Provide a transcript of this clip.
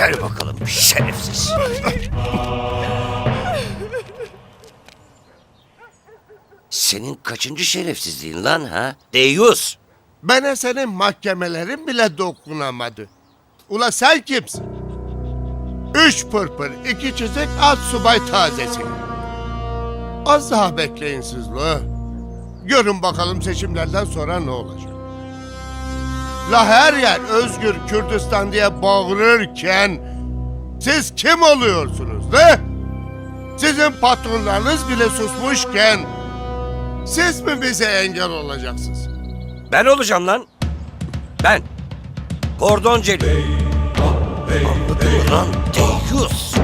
Gel bakalım şerefsiz. Senin kaçıncı şerefsizliğin lan ha? Deyus. Bana senin mahkemelerin bile dokunamadı. Ula sen kimsin? Üç pırpır, iki çizik, alt subay tazesi. Az daha bekleyin siz lo. Görün bakalım seçimlerden sonra ne olacak. La her yer özgür Kürdistan diye bağırırken siz kim oluyorsunuz ne? Sizin patronlarınız bile susmuşken siz mi bize engel olacaksınız? Ben olacağım lan. Ben. Kordon Celil. Anladın mı lan? Deyus.